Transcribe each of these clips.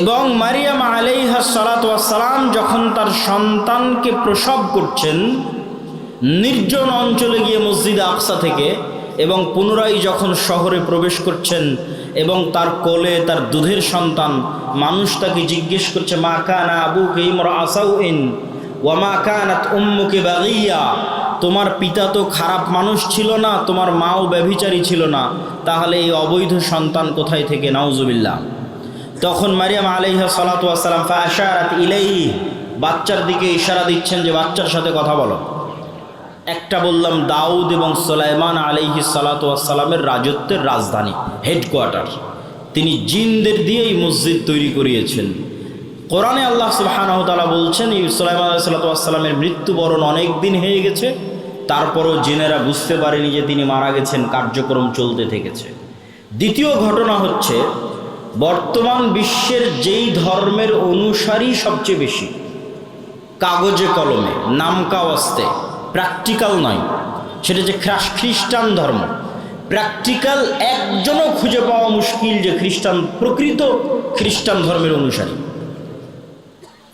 এবং মারিয়াম আলাইহা সালাম যখন তার সন্তানকে প্রসব করছেন, নির্জন অঞ্চলে গিয়ে মসজিদ আকসা থেকে এবং পুনরায় যখন শহরে প্রবেশ করছেন এবং তার কোলে তার দুধের সন্তান, মানুষ তাকে জিজ্ঞেস করছে, মা কানা আবু কেমর আসাউইন? ওয়ামা কানাত উম্মুকে বাগিয়া? তোমার পিতা তো খারাপ মানুষ ছিল না, তোমার মাও ব্যভিচারী ছিল না। তাহলে এই অবৈধ সন্তান কোথায় থেকে? নাউজুবিল্লাহ। তখন মারিয়াম আলাইহা সালাতাম ফাশারাত ইলাই বাচ্চার দিকে ইশারা দিচ্ছেন যে বাচ্চার সাথে কথা বলো। একটা বললাম, দাউদ এবং সোলাইমান আলাইহি সালাতামের রাজত্বের রাজধানী হেডকোয়ার্টার তিনি জিনদের দিয়েই মসজিদ তৈরি করিয়েছেন। কোরআনে আল্লাহ সুবাহানহতালা বলছেন, এই সোলাইমান আলাইসাল্লামের মৃত্যুবরণ অনেক দিন হয়ে গেছে। তারপরও জিনেরা বুঝতে পারেনি যে তিনি মারা গেছেন, কার্যক্রম চলতে থেকেছে। দ্বিতীয় ঘটনা হচ্ছে বর্তমান বিশ্বের যেই ধর্মের অনুসারী সবচেয়ে বেশি, কাগজে কলমে, নামকাওয়াস্তে, প্র্যাকটিক্যাল নয়, সেটা যে খ্রাস- খ্রিস্টান ধর্ম। প্র্যাকটিক্যাল একজনও খুঁজে পাওয়া মুশকিল যে খ্রিস্টান, প্রকৃত খ্রিস্টান ধর্মের অনুসারী।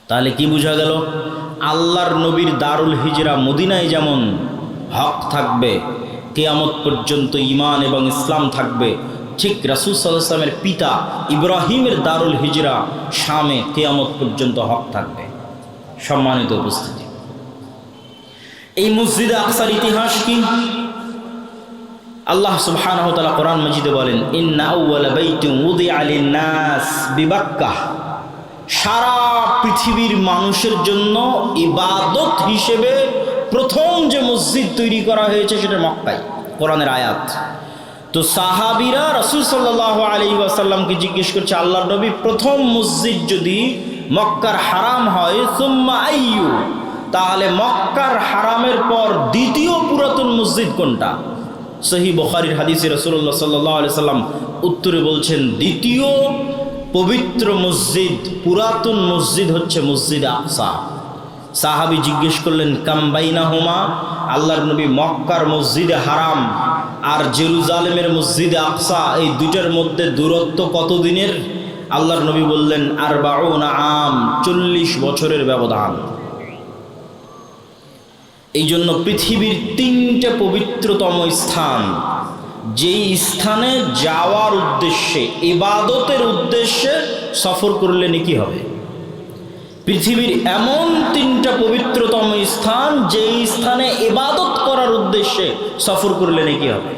তাহলে কি বোঝা গেল? আল্লাহর নবীর দারুল হিজরা মদিনায় যেমন হক থাকবে, কেয়ামত পর্যন্ত ইমান এবং ইসলাম থাকবে ঠিক রাসুল সাল্লামের পিতা ইব্রাহিমের দারুল হিজরা শামে কেয়ামত পর্যন্ত হক থাকবে। সম্মানিত উপস্থিতি। এই মসজিদে আকসার ইতিহাস কি? আল্লাহ সুবহানাহু কোরআন মাজিদে বলেন লিন-নাস সারা পৃথিবীর মানুষের জন্য ইবাদত হিসেবে প্রথম যে মসজিদ তৈরি করা হয়েছে সেটা মক্কায়, কোরআনের আয়াত। তো সাহাবিরা রসুল সাল্লাহ আলী ওয়াসাল্লামকে জিজ্ঞেস করছে আল্লাহ নবী প্রথম মসজিদ যদি মক্কার হারাম হয়, সুম্মা আইয়ু? তাহলে মক্কার হারামের পর দ্বিতীয় পুরাতন মসজিদ কোনটা? সহি বখারির হাদিসে রসুল্লাহ সাল্লাহ আলি সাল্লাম উত্তরে বলছেন, দ্বিতীয় পবিত্র মসজিদ, পুরাতন মসজিদ হচ্ছে মসজিদ আকসা। সাহাবি জিজ্ঞেস করলেন কাম্বাইনা হোমা আল্লাহর নবী মক্কার মসজিদে হারাম। আর জেরুজালেমের মসজিদে আকসা, এই দুইটার মধ্যে দূরত্ব কতদিনের? আল্লাহর নবী বললেন আর বাউনা আম, চল্লিশ বছরের ব্যবধান। এই জন্য পৃথিবীর তিনটে পবিত্রতম স্থান, যেই স্থানে যাওয়ার উদ্দেশ্যে, ইবাদতের উদ্দেশ্যে সফর করলে নাকি হবে? পৃথিবীর এমন তিনটা পবিত্রতম স্থান, যেই স্থানে ইবাদত করার উদ্দেশ্যে সফর করলে নাকি হবে?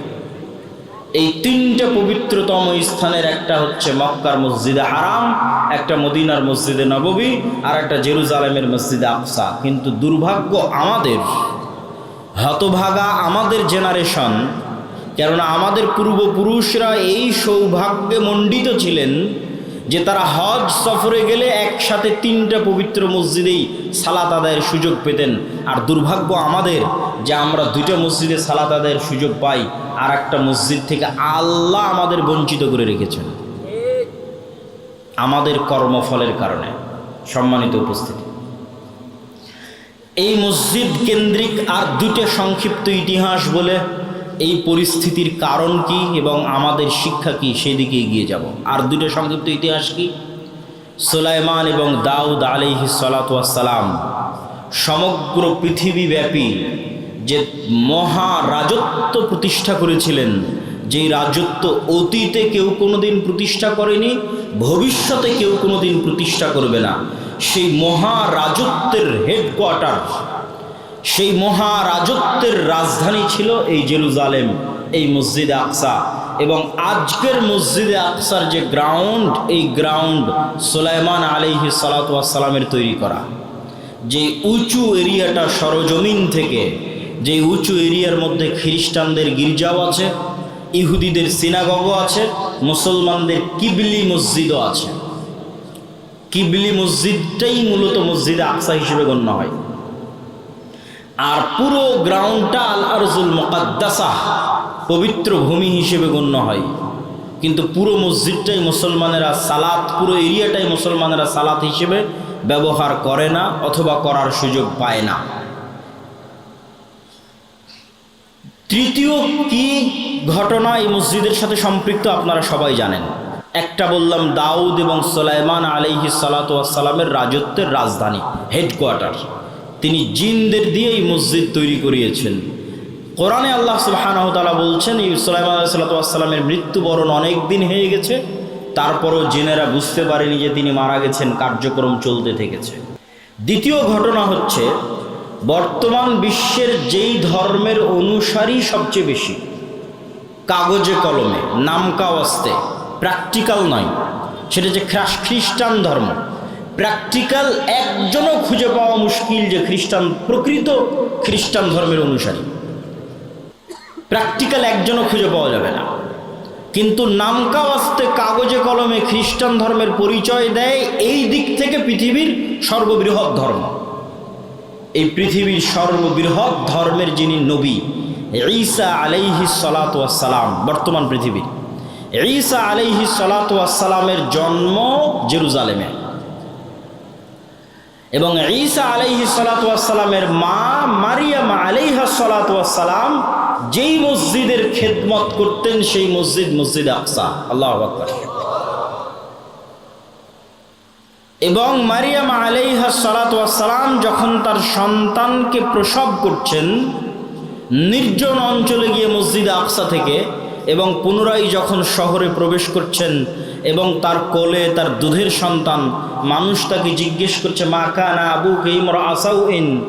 এই তিনটা পবিত্রতম স্থানের একটা হচ্ছে মক্কার মসজিদে হারাম, একটা মদিনার মসজিদে নববী, আর একটা জেরুজালেমের মসজিদে আকসা। কিন্তু দুর্ভাগ্য আমাদের, হতভাগা আমাদের জেনারেশন কেননা আমাদের পূর্বপুরুষরা এই সৌভাগ্যে মণ্ডিত ছিলেন যে তারা হজ সফরে গেলে একসাথে তিনটা পবিত্র মসজিদেই সালাত আদায়ের সুযোগ পেতেন। আর দুর্ভাগ্য আমাদের যে আমরা দুইটা মসজিদে সালাত আদায়ের সুযোগ পাই আর একটা মসজিদ থেকে আল্লাহ আমাদের বঞ্চিত করে রেখেছেন। আমাদের কর্মফলের কারণে। সম্মানিত উপস্থিতি। এই মসজিদ কেন্দ্রিক আর দুটো সংক্ষিপ্ত ইতিহাস বলে এই পরিস্থিতির কারণ কি এবং আমাদের শিক্ষা কি সেদিকে এগিয়ে যাব? আর দুটো সংক্ষিপ্ত ইতিহাস কি? সোলাইমান এবং দাউদ আলিহি সালাতাম সমগ্র পৃথিবীব্যাপী যে মহা রাজত্ব প্রতিষ্ঠা করেছিলেন, যেই রাজত্ব অতীতে কেউ কোনোদিন প্রতিষ্ঠা করেনি, ভবিষ্যতে কেউ কোনোদিন প্রতিষ্ঠা করবে না, সেই মহা রাজত্বের হেডকোয়ার্টার সেই মহারাজত্বের রাজধানী ছিল এই জেরুজালেম, এই মসজিদে আকসা। এবং আজকের মসজিদে আকসার যে গ্রাউন্ড, এই গ্রাউন্ড সোলাইমান আলিহি সালাতামের তৈরি করা। যে উঁচু এরিয়াটা সরজমিন থেকে, যে উঁচু এরিয়ার মধ্যে খ্রিস্টানদের গির্জাও আছে, ইহুদিদের সিনাগগও আছে, মুসলমানদের কিবলি মসজিদও আছে। কিবলি মসজিদটাই মূলত মসজিদে আকসা হিসেবে গণ্য হয়। আর পুরো গ্রাউন্ডটা আল আরজুল মোকাদ্দাসা, পবিত্র ভূমি হিসেবে গণ্য হয়। কিন্তু পুরো মসজিদটাই মুসলমানেরা সালাত, পুরো এরিয়াটাই মুসলমানেরা সালাত হিসেবে ব্যবহার করে না অথবা করার সুযোগ পায় না। তৃতীয় কি ঘটনা এই মসজিদের সাথে সম্পৃক্ত আপনারা সবাই জানেন। একটা বললাম, দাউদ এবং সোলাইমান আলাইহি সালাতামের রাজত্বের রাজধানী হেডকোয়ার্টার তিনি জিনদের দিয়েই মসজিদ তৈরি করিয়েছেন। কোরআনে আল্লাহ সুবাহানহতালা বলছেন এই সুলাইমান আলাইসালাতামের মৃত্যুবরণ অনেক দিন হয়ে গেছে, তারপরও জিনেরা বুঝতে পারেনি যে তিনি মারা গেছেন, কার্যক্রম চলতে থেকেছে। দ্বিতীয় ঘটনা হচ্ছে, বর্তমান বিশ্বের যেই ধর্মের অনুসারী সবচেয়ে বেশি, কাগজে কলমে, নামকাওয়াস্তে, প্র্যাকটিক্যাল নয়, সেটা যে খ্রাস- খ্রিস্টান ধর্ম। প্র্যাকটিক্যাল একজনও খুঁজে পাওয়া মুশকিল যে খ্রিস্টান, প্রকৃত খ্রিস্টান ধর্মের অনুসারী। প্র্যাকটিক্যাল একজনও খুঁজে পাওয়া যাবে না। কিন্তু নামকাওয়াস্তে কাগজে কলমে খ্রিস্টান ধর্মের পরিচয় দেয় এই দিক থেকে পৃথিবীর সর্ববৃহৎ ধর্ম। এই পৃথিবীর সর্ববৃহৎ ধর্মের যিনি নবী, ঈসা আলাইহি সালাম বর্তমান পৃথিবীর। ঈসা আলাইহি সালামের জন্ম জেরুজালেমে। এবং ঈসা আলাইহি সালামের মা মারিয়াম আলাইহা সালাম যেই মসজিদের খেদমত করতেন, সেই মসজিদ মসজিদ আকসা। আল্লাহ এবং মারিয়াম আলাইহা সালাম যখন তার সন্তানকে প্রসব করছেন, নির্জন অঞ্চলে গিয়ে মসজিদ আকসা থেকে এবং পুনরায় যখন শহরে প্রবেশ করছেন এবং তার কোলে তার দুধের সন্তান, মানুষ তাকে জিজ্ঞেস করছে, মা কানা আবু কেমর আসাউইন?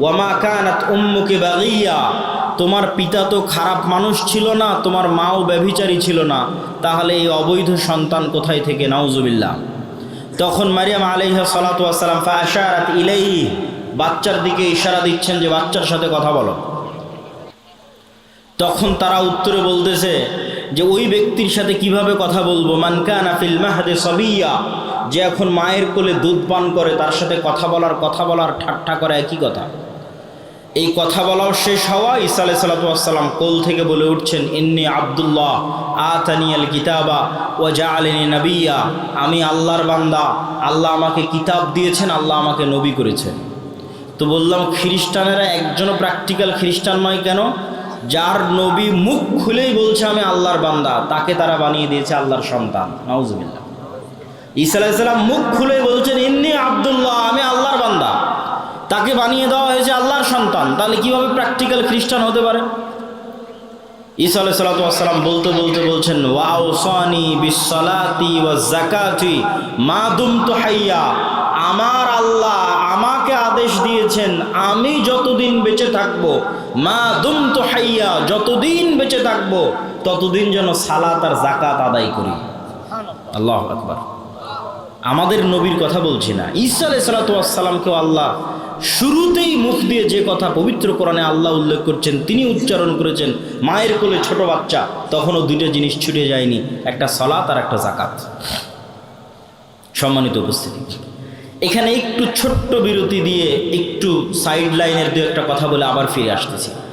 ওয়ামা কানাত উম্মুকে বাগিয়া? তোমার পিতা তো খারাপ মানুষ ছিল না, তোমার মাও ব্যভিচারী ছিল না। তাহলে এই অবৈধ সন্তান কোথায় থেকে? নাউজুবিল্লাহ। তখন মারিয়াম আলাইহা সালাতাম ফাশারাত ইলাই বাচ্চার দিকে ইশারা দিচ্ছেন যে, বাচ্চার সাথে কথা বলো। তখন তারা উত্তরে বলতেছে যে, ওই ব্যক্তির সাথে কীভাবে কথা বলব? মানকানা ফিল মাহদে সবিয়া। যে এখন মায়ের কোলে দুধ পান করে, তার সাথে কথা বলার কথা বলার ঠাট্টা করা, একই কথা। এই কথা বলাও শেষ হওয়া, ঈসা আলাই সাল্লাতাম কোল থেকে বলে উঠছেন, ইন্নি আবদুল্লাহ আতানিয়াল কিতাবা ও জা আলিনী নবিয়া। আমি আল্লাহর বান্দা, আল্লাহ আমাকে কিতাব দিয়েছেন, আল্লাহ আমাকে নবী করেছেন। তো বললাম, খ্রিস্টানেরা একজনও প্র্যাকটিক্যাল খ্রিস্টান নয় কেন? যার নবী মুখ খুলেই বলছে আমি আল্লাহর বান্দা, তাকে তারা বানিয়ে দিয়েছে আল্লাহর সন্তান। নাউজুবিল্লাহ। ঈসা আলাইসাল্লাম মুখ খুলে বলছেন, ইন্নি আবদুল্লাহ, আমি আল্লাহর বান্দা। তাকে বানিয়ে দেওয়া হয়েছে আল্লাহর সন্তান। তাহলে কীভাবে প্র্যাকটিক্যাল খ্রিস্টান হতে পারে? ঈসা বলতে বলতে বলছেন ওয়াও সানি বিসলাতি ওয়া জাকাতি মা দুম তো হাইয়া। আমার আল্লাহ আমাকে আদেশ দিয়েছেন, আমি যতদিন বেঁচে থাকব, মা দুম তো হাইয়া, যতদিন বেঁচে থাকব, ততদিন যেন সালাত আর জাকাত আদায় করি। আল্লাহ আকবার। আমাদের নবীর কথা বলছি না। আলাই সালাতামকেও আল্লাহ শুরুতেই মুখ দিয়ে যে কথা পবিত্র কোরআনে আল্লাহ উল্লেখ করছেন, তিনি উচ্চারণ করেছেন, মায়ের কোলে ছোট বাচ্চা, তখনও দুইটা জিনিস ছুটে যায়নি, একটা সলাত আর একটা জাকাত সম্মানিত উপস্থিতি। এখানে একটু ছোট্ট বিরতি দিয়ে একটু সাইড লাইনের দু একটা কথা বলে আবার ফিরে আসতেছি।